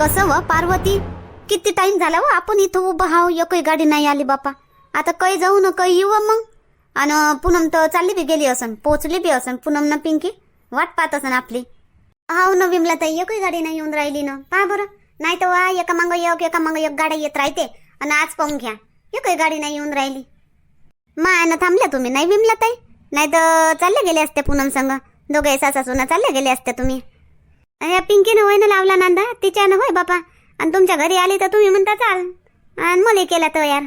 कसं व पार्वती? किती टाइम झाला व आपण इथं उभं हाव एकही गाडी नाही आली बापा. आता कै जाऊ न काही येऊ मग. आणि पूनम तर चालली बी गेली असन पोचली बी असन पूनम ना पिंकी. वाट पाहत असन आपली. हाव न विमला ताई एकही गाडी नाही येऊन राहिली ना. पहा बरं. नाही तर वा एका मागं एक एका मागं एक गाड्या येत राहते. आणि आज पाहून घ्या. एकही गाडी नाही येऊन राहिली. मायानं थांबल्या तुम्ही नाही विमला ताई? नाही तर चालले गेले असते पूनम संग. दोघे सासा सुना चालले गेले असते तुम्ही. या पिंकीनं होय ना लावला नांदा तिच्यानं होय बापा. आणि तुमच्या घरी आली तर तुम्ही म्हणता चाल. आणि मला केला तयार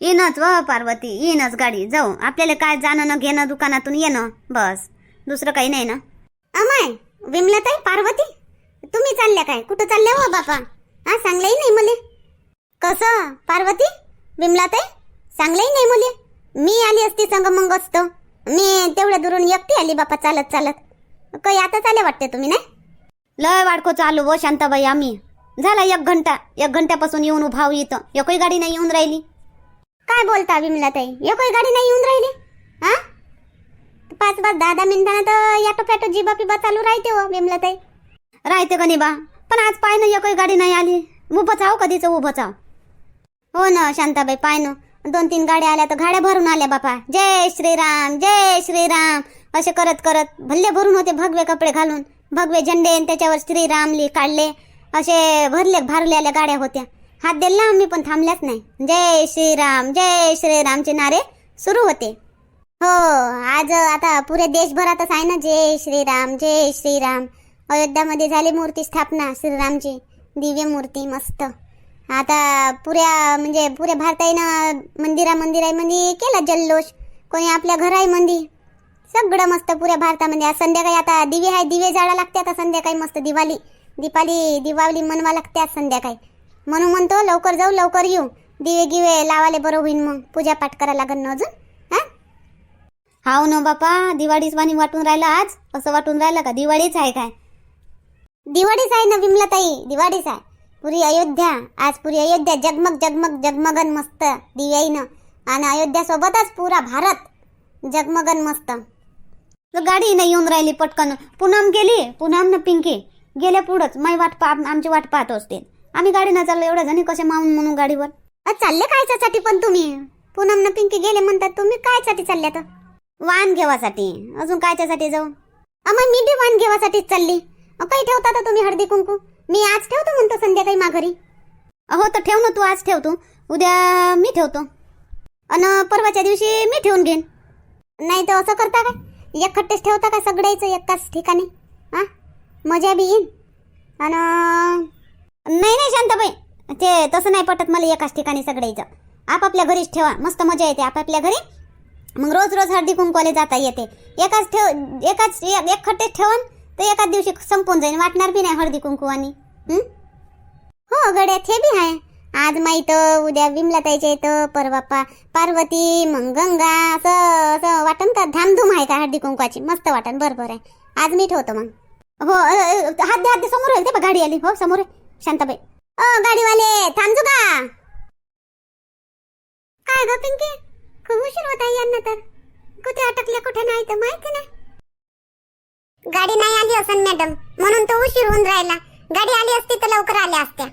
येणंच व पार्वती येणंच गाडी. जाऊ आपल्याला काय जाणं न घेणं दुकानातून येणं. बस. दुसरं काही नाही ना. अमाय विमलताई पार्वती? तुम्ही चालल्या काय? कुठं चालल्या हो बापा? हा सांगलंही नाही मुले. कसं? पार्वती? विमला ताई सांगलंही नाही मुले. मी आली असती संग मग असतो मी तेवढ्या दुरून एकटी आली बापा चालत चालत. काही आता चाले वाटते तुम्ही नाही? लय वाडको चालू व शांताबाई आम्ही. झाला एक घंटा. एक घंट्यापासून येऊन उभा इथं. एकही गाडी नाही येऊन राहिली. काय बोलता विमलाताई? एकही गाडी नाही येऊन राहिली? हा? पाच पाच दहा दहा मिनिटानं तर याटो पॅटो जिबा पिबा चालू राहते हो विमलाताई. राहते का बा पण आज पाय ना एकही गाडी नाही आली. उभंच आहो कधीच उभंच आहो. हो ना शांताबाई पाय ना दोन तीन गाड्या आल्या तर गाड्या भरून आल्या बापा. जय श्रीराम जय श्रीराम. असे करत करत भल्ले भरून होते भगवे कपडे घालून. भगवे झेंडे त्याच्यावर श्रीरामली काढले. असे भरले भरलेल्या गाड्या होत्या. हात दिला आम्ही पण थांबल्याच नाही. जय श्रीराम जय श्रीरामचे नारे सुरू होते. हो आज आता पुरे देशभरातच आहे ना? जय श्रीराम जय श्रीराम. अयोध्यामध्ये झाली मूर्ती स्थापना श्रीरामची. दिव्य मूर्ती मस्त. आता पुऱ्या म्हणजे पुऱ्या भारताईनं मंदिरा मंदिरामध्ये केला जल्लोष. कोणी आपल्या घराईमध्ये सगळं मस्त पुऱ्या भारतामध्ये. आज संध्याकाळी आता दिवे आहे दिवे जाळा लागते आता संध्याकाळी मस्त दिवाळी. दिपाली दिवाळी मनवा लागते आज संध्याकाळी. म्हणून म्हणतो लवकर जाऊ लवकर येऊ. दिवे गिवे लावाले बरं होईन मग. पूजापाठ करा लागन ना अजून? हा? हाव ना बापा दिवाळीच वाणी वाटून राहिलं आज. असं वाटून राहिलं का? दिवाळीच आहे काय? दिवाळीच आहे ना विमलाताई? दिवाळीच आहे. पुरी अयोध्या. आज पुरी अयोध्या. जगमग जगमग जगमगन मस्त दिव्याईनं आणि अयोध्या सोबतच पुरा भारत. जगमगन मस्त. तर गाडी नाही येऊन राहिली पटकन. पुनम गेली. पुनम ना पिंकी. गेल्या पुढंच. माई वाट पा आमची वाट पाहत असते. आम्ही गाडी न चाललो एवढ्या जणी कसे मावून म्हणून गाडीवर? चालले कायच्यासाठी पण तुम्ही? पुनम ना पिंकी गेले म्हणतात तुम्ही कायसाठी चालल्या तर? वाहन घेवासाठी. अजून कायच्यासाठी जाऊ? मग मी बी वाहन घेवासाठीच चालली. काही ठेवता तर तुम्ही हळदी कुंकू? मी आज ठेवतो म्हणतो संध्याकाळी माघारी हो तर ठेव ना तू आज ठेवतो. उद्या मी ठेवतो. अन परवाच्या दिवशी मी ठेवून घेईन. नाही तर असं करता काय? एक खट्टेच ठेवता का सगळ्याचं एकाच ठिकाणी? हा मजा बी येईन. आणि नाही नाही शांताबाई. ते तसं नाही पटत मला एकाच ठिकाणी सगळ्याचं. आपापल्या घरीच ठेवा. मस्त मजा येते आपापल्या घरी. मग रोज रोज हळदी कुंकवाले जाता येते. एकाच ठेव एकाच एक एक खट्टेच ठेवन तर एकाच दिवशी संपून जाईन. वाटणार बी नाही हळदी कुंकू आणि हो गड्या ते बी आहे. आज माहीत उद्या विमलाताईच्या येतं परवा पा पार्वती मग गंगा असं असं वाटन का? धामधूम आहे का हळदी कुंकवाची? मस्त वाटन बरोबर आहे. आज मी ठेवतो मग. हो हात दे हात दे समोर आहे ते गाडी आली. हो समोर आहे शांताबाई. ओ गाडीवाले थांबजो का? काय ग पिंकी? खूप उशीर होत आहे यांना तर. कुठे अटकले कुठे नाही तर माहिती नाही. गाडी नाही आली असन मॅडम. म्हणून तो उशीर होऊन राहिला. गाडी आली असती तर लवकर आल्या असत्या.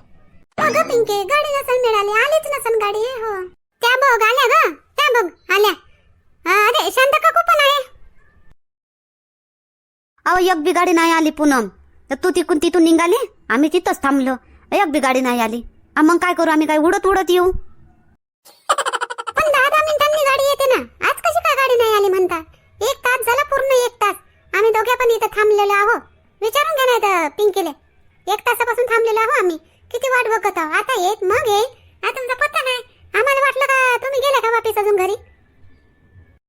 अगं पिंके गाडी नसन मिळाली. आलीच नसन गाडी. हो. त्या बघ आल्या ग. त्या बघ आल्या. हा, अरे शांत काकू पण आहे. अहो एक बी गाडी नाही आली पूनम. तर तू तिकून तिथून निघाली? आम्ही तिथंच थांबलो. एक बी गाडी नाही आली. आ, मग काय करू? आम्ही काय उडत उडत येऊ? पण दहा दहा मिनिटांनी गाडी येते ना. आज कशी काय गाडी नाही आली म्हणता? एक तास झाला पूर्ण एक तास. आम्ही दोघे पण इथं थांबलेलो आहो. विचारून घ्या नाही तर पिंकीले. एक तासापासून थांबलेलो आहो आम्ही. किती वाट बघत आहो. आता येत मग येईल हा तुमचा पत्ता नाही. आम्हाला वाटलं का तुम्ही गेला का वापस अजून घरी?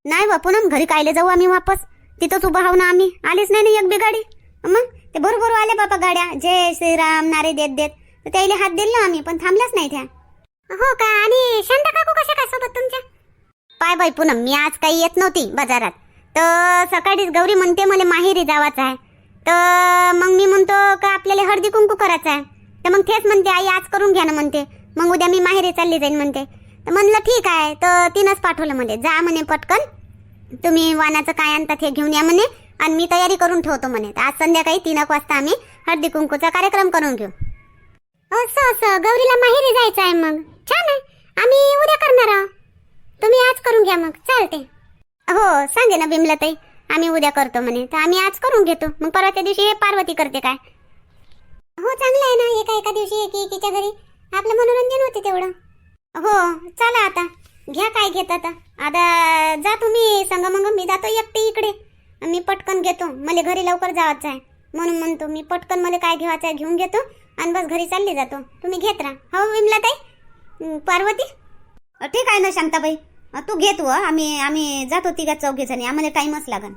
नाही बा पुन्हा घरी कायले जाऊ आम्ही वापस. तिथंच उभा आहो ना आम्ही. आलीच नाही ना एक बी गाडी. मग? ते बरोबर आले बापा गाड्या. जय श्रीराम नारे देत देत. तर त्याला हात दिला आम्ही पण थांबल्याच नाही त्या. हो का? आणि शांता काकू कशा काय सोबत तुमच्या? पाय बाई पुनम मी आज काही येत नव्हती बाजारात. तर सकाळीच गौरी म्हणते मला माहेरी जावाचं आहे. तर मग मी म्हणतो का आपल्याला हळदी कुंकू करायचं आहे? तर मग तेच म्हणते आई आज करून घ्या ना म्हणते. मग उद्या मी माहेरी चालली जाईन म्हणते. तर म्हणलं ठीक आहे. तर तिनंच पाठवलं म्हणे जा म्हणे पटकन तुम्ही वानाचं काय आणतात हे घेऊन या म्हणे आणि मी तयारी करून ठेवतो म्हणे. तर आज संध्याकाळी तीन एक वाजता आम्ही हळदी कुंकूचा कार्यक्रम करून घेऊ. असं असं. गौरीला माहेरी जायचं आहे मग. छान आहे. आम्ही उद्या करणार आहोत. तुम्ही आज करून घ्या मग. चालते हो सांगे ना बिमला ताई आम्ही उद्या करतो म्हणे. तर आम्ही आज करून घेतो. मग परवाच्या दिवशी हे पार्वती करते काय? हो चांगलं आहे ना. एका एका दिवशी एकी एकीच्या घरी. आपलं मनोरंजन होते तेवढं. हो चला आता. घ्या काय घेत आता. आता जा तुम्ही संगमंग. मी जातो एकटे इकडे. मी पटकन घेतो. मला घरी लवकर जायचं आहे. म्हणून म्हणतो मी पटकन मला काय घेवायचं आहे घेऊन घेतो आणि बस घरी चालली जातो. तुम्ही घेत राहा. हो विमला ताई पार्वती? ठीक आहे ना शांताबाई. तू घेत व आम्ही आम्ही जातो तिघा चौघे जणी आम्हाला टाइमच लागन.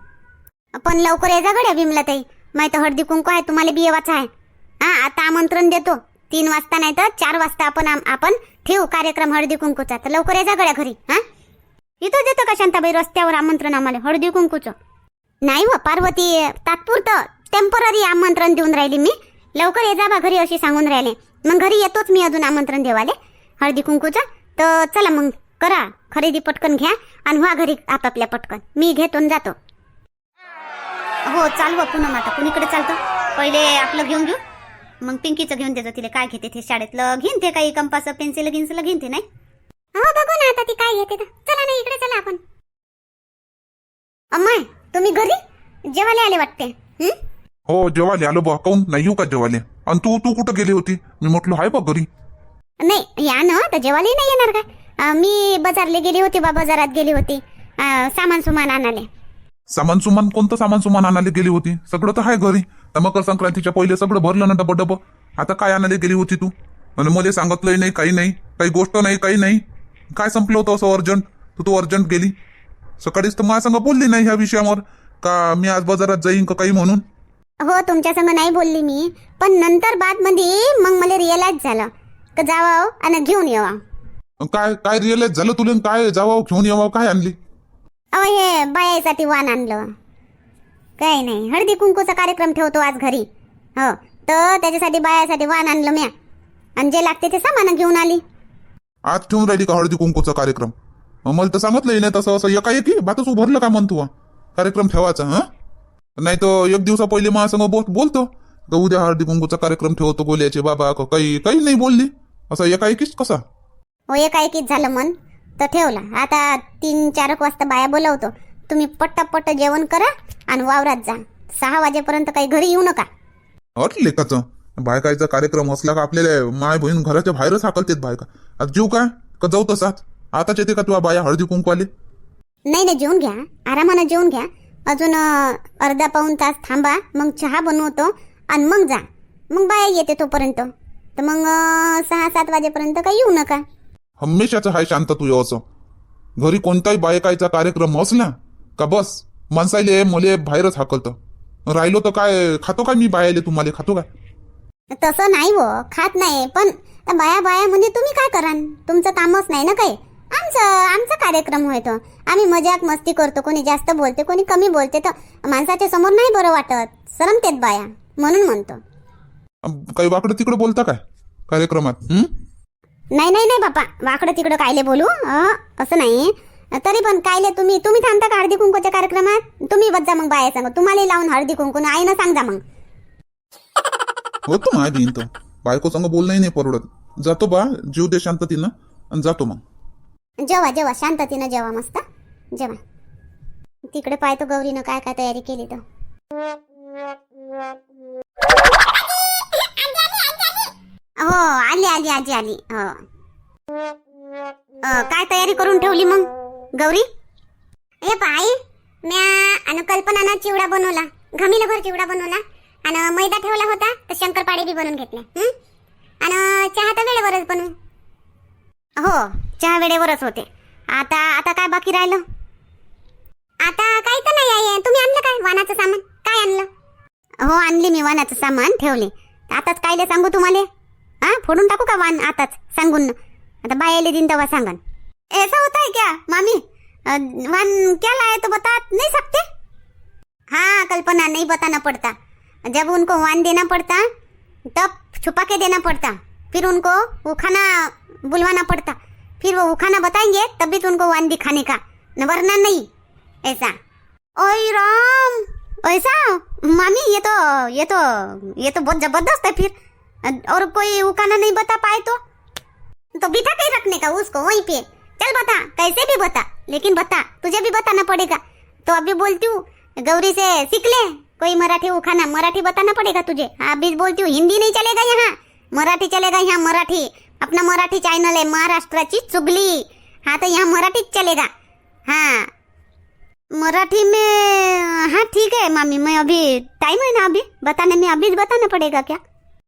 पण लवकर ये जा गड्या विमला ताई माहिती हळदी कुंकू आहे. तुम्हाला बी आहे. आता आमंत्रण देतो. तीन वाजता नाही तर चार वाजता आपण आपण ठेवू कार्यक्रम हळदी कुंकूचा. तर लवकर ये गड्या घरी हा? इथं देतो का शांताबाई? रस्त्यावर आमंत्रण आम्हाला हळदी कुंकूचं. नाही व पार्वती तात्पुरतं टेंपररी आमंत्रण देऊन राहिली मी. लवकर ये जा बा घरी अशी सांगून राहिले. मग घरी येतोच मी अजून आमंत्रण देवाले हळदी कुंकूचा. तर चला मग करा खरेदी पटकन घ्या आणि व्हा घरी आपापल्या पटकन. मी घेतो जातो. हो चालू हो पुन्हा आता. कुणीकडे चालतो? पहिले आपलं घेऊन घेऊ. मग पिंकीचं घेऊन देतो तिला काय घेते ते शाळेतलं. घेईन ते काही कंपास पेन्सिल गिन्सिल घेईन ते नाही? हो बघू ना आता ती काय घेते चला ना इकडे चला आपण. अम्माय तुम्ही घरी? जेवायला आले वाटते. हं? हो जेवाले आलो बा काऊन? नाही येऊ का जेवाले आणि तू तू कुठं गेली होती? मी म्हटलं हाय बा घरी. नाही या ना तर जेवायला नाही येणार काय? अं, मी बाजारला गेली होती बा बाजारात गेली होती. अं, सामान सुमान आणाले सामान सुमान कोणतं सामान सुमान आणायला गेली होती? सगळं तर आहे घरी. तर मकर संक्रांतीच्या पहिले सगळं भरलं ना डबं डबं आता काय आणायला गेली होती तू? आणि मला सांगितलंही नाही काही नाही काही गोष्ट नाही काही नाही. काय संपलं होतं असं अर्जंट? तू तू अर्जंट गेली. सकाळीच तर माझ्या संग बोलली नाही ह्या विषयावर. का मी आज बाजारात जाईन का काही म्हणून? हो तुमच्या संग नाही बोलली मी. पण नंतर बादमध्ये मग मला रिअलाइज झालं. का जावा आणि घेऊन येवा. काय काय रिअलाइज झालं तुला? काय जावं घेऊन यावं काय आणली? अहो हे बायासाठी वाण आणलं. काही नाही. हळदी कुंकूचा कार्यक्रम ठेवतो आज घरी. हो. तर त्याच्यासाठी बायासाठी वाण आणलं म्या. आणि जे लागते ते सामान घेऊन आली. आज ठेवून राहिली का हळदी कुंकूचा कार्यक्रम? मला तर सांगितलं नाही तसं असं. एकाएकी बातच उभारलं का म्हणतो कार्यक्रम ठेवायचा हा? नाही तर एक दिवसा पहिले माझ्यासंग बोल बोलतो. का उद्या हळदी कुंकूचा कार्यक्रम ठेवतो गोल्याचे बाबा. का काही काही नाही बोलली. असं एकाएकीच कसा? हो एकाएकीच झालं मन. तर ठेवला. आता तीन चार वाजता बाया बोलवतो. तुम्ही पट्टापट्ट जेवण करा आणि वावरात जा. सहा वाजेपर्यंत काही घरी येऊ नका. अरे लेखाचं बायकाचा कार्यक्रम असला का आपल्याला माय बहीण घराच्या बाहेरच हाकलतेत बायका. आता जीव काय? का जाऊ तसाच? आताच येते का तुला बाया हळदी कुंकू आले नाही नाही जेवून घ्या. आरामानं जेवून घ्या. अजून अं, अर्धा पाऊण तास थांबा. मग चहा बनवतो आणि मग जा. मग बाया येते तोपर्यंत. तर मग अं, सहा सात वाजेपर्यंत काही येऊ नका. हमेशाचं हाय शांत तू असं. घरी कोणताही बायकायचा कार्यक्रम असला का बस? माणसाले मले बाहेरच हाकलतं. राहिलो तर काय खातो काय मी बायाले तुम्हाला? खातो काय? तसं नाही हो खात नाही पण बाया बाया म्हणजे तुम्ही काय कराल तुमचं कामच नाही ना काही? आमचं आमचा कार्यक्रम होतो आम्ही मजाक मस्ती करतो कोणी जास्त बोलते कोणी कमी बोलते तर माणसाच्या समोर नाही बरं वाटत. सरमतेत बाया म्हणून म्हणतो. अं, काही वाकडं तिकडं बोलता काय? कार्यक्रमात हं? नाही नाही नाही बापा. वाकडं तिकडं कायले बोलू? अं, असं नाही. तरी पण कायले तुम्ही तुम्ही थांबता का हळदी कुंकूच्या कार्यक्रमात? तुम्ही बद्जा मग बाया सांग. तुम्हाला लावून हळदी कुंकू आईनं सांगा मग. होतो माय बहीण तो बायको संग बोलणंही नाही परवडत. जातो बा जीव दे शांततीनं आणि जातो मग. जेवा जेवा. शांततेनं जेवा मस्त. जेवा. तिकडे पाहतो गौरीनं काय काय तयारी केली तर हो आली आली आजी आली. हो. काय तयारी करून ठेवली मग? गौरी? हे पाय म्या आणि कल्पनानं चिवडा बनवला घमीलभर चिवडा बनवला. आणि मैदा ठेवला होता तर शंकरपाळे बी बनवून घेतले. आणि चहा तर वेळेवरच बनवू. हो चहा वेळेवरच होते. आता आता काय बाकी राहिलं? आता काय तर नाही आहे. तुम्ही आणलं काय वानाचं सामान? काय आणलं? हो आणली मी वानाचं सामान ठेवले. आताच कायले सांगू तुम्हाला? हा फोडून टाकू का वान आताच सांगून? आता बायाले दिन तेव्हा सांगन. ऐसा होता है क्या मामी? वान क्या लाए तो बता नहीं सकते? हाँ कल्पना, नहीं बताना पड़ता। जब उनको वन देना पड़ता, तब छुपा के देना पड़ता। फिर उनको वो खाना बुलवाना पड़ता। फिर वो खाना बताएँगे तभी तो उनको वन दिखाने का। वरना नहीं। ऐसा। ओय राम! ऐसा? मामी, ये तो ये तो ये तो बहुत ज़बरदस्त है फिर। और कोई उकाना नहीं बता पाए तो? तो बिठा के रखने का उसको, वहीं पे। चल बता, कैसे भी बता। लेकिन बता, तुझे भी बताना पड़ेगा। तो अभी बोलती हूँ, गौरी से सीख ले, कोई मराठी उखाना, मराठी बताना पड़ेगा तुझे। अभी बोलती हूँ, हिंदी नहीं चलेगा यहाँ। मराठी चलेगा यहाँ मराठी। अपना मराठी चैनल है, महाराष्ट्राची चुगली। हाँ तो यहाँ मराठी चलेगा। हाँ। मराठी में हाँ ठीक है मामी, मैं अभी टाइम है ना अभी? बताने में अभी बताना पड़ेगा क्या?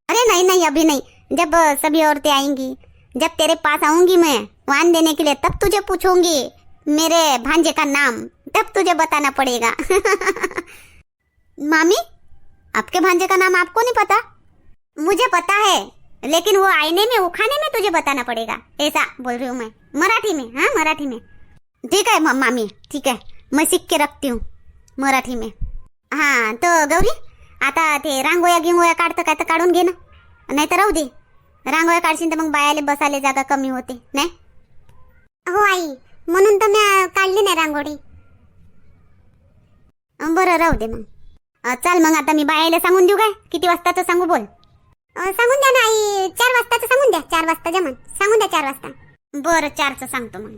अरे नहीं नहीं, अभी नहीं। जब, सभी औरतें आएँगी, जब तेरे पास आऊँगी मैं, वान देने के लिए, तब तुझे पूछूँगी। मेरे भांजे का नाम तब तुझे बताना पड़ेगा। मामी, आपके भांजे का नाम आपको नहीं पता? मुझे पता है, लेकिन वो आईने में, उखाने में तुझे बताना पड़ेगा। ऐसा बोल रही हूँ मैं। मराठी में हाँ मराठी में। ठीक है मामी, ठीक है। मैं सीख के रखती हूँ, मराठी में। हा तो गौरी, आता ते रांगोळ्या गिंगोळ्या काढतं काय तर काढून घे ना। नाही तर राहू दे। रांगोळ्या काढशील तर मग बायाले बसायला जागा कमी होते, नाही? हो, आई. म्हणून तर मी काढली नाही रांगोळी. बरं राहू दे मग. चल चाल मग आता मी बायाला सांगून देऊ काय? किती वाजताचं सांगू बोल. सांगून द्या ना आई. चार वाजताचं सांगून द्या. चार वाजता जमन. सांगून द्या चार वाजता. बरं चारचं सांगतो मग.